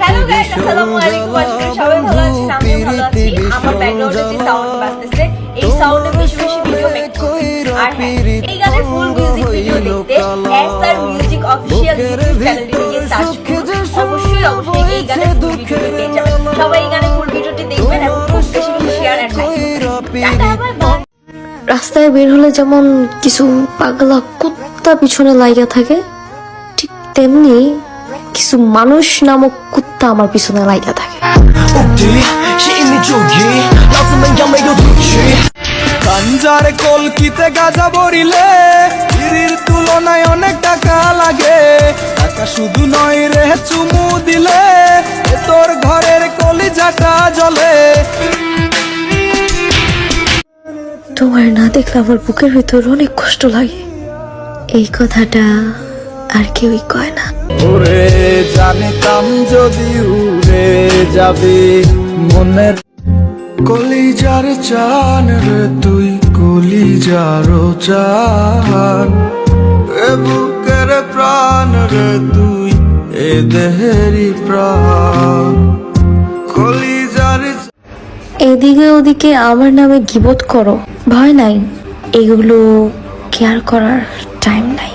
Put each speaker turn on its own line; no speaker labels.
Hello guys আসসালামু আলাইকুম। সবাই ভালো আছেন? আমিও ভালো আছি। আমার ব্যাকগ্রাউন্ডে যে সাউন্ড বাজতেছে। এই সাউন্ডে বেশি বেশি ভিডিও মেক আর হ্যাঁ, এই গানের ফুল মিউজিক ভিডিও দেখতে এসআর মিউজিক অফিশিয়াল ইউটিউব চ্যানেলে গিয়ে সার্চ করুন। অবশ্যই অবশ্যই এই গানের ফুল ভিডিও পেয়ে যাবেন সবাই এই গানের ফুল ভিডিওটি দেখবেন এবং খুব বেশি বেশি share and like tata bye bye
রাস্তায় বের হলে যেমন কিছু পাগলা কুত্তা পিছনে লাইগা থাকে ঠিক তেমনি কিছু মানুষ নামক কুত্তা আমার পিছনে লাইগা থাকে।
গাঞ্জার কলকিতে গাজা বরিলে বিড়ির তুলনায় অনেক টাকা লাগে। টাকা শুধু নয় রে চুমু দিলে তোর ঘরের কলিজাটা জ্বলে।
তোমার না দেখলে আমার বুকের ভিতর অনেক কষ্ট লাগে। এই কথাটা আর কেউই কয় না।
জানিতাম যদি উড়ে যাবি মনের কলিজার চান রে তুই, কলিজার চান। বুকের প্রাণ রে তুই, এ দেহেরই প্রাণ। কলিজার
এদিকে ওদিকে আমার নামে গিবত করো, ভয় নাই। এগুলো কেয়ার করার টাইম নাই।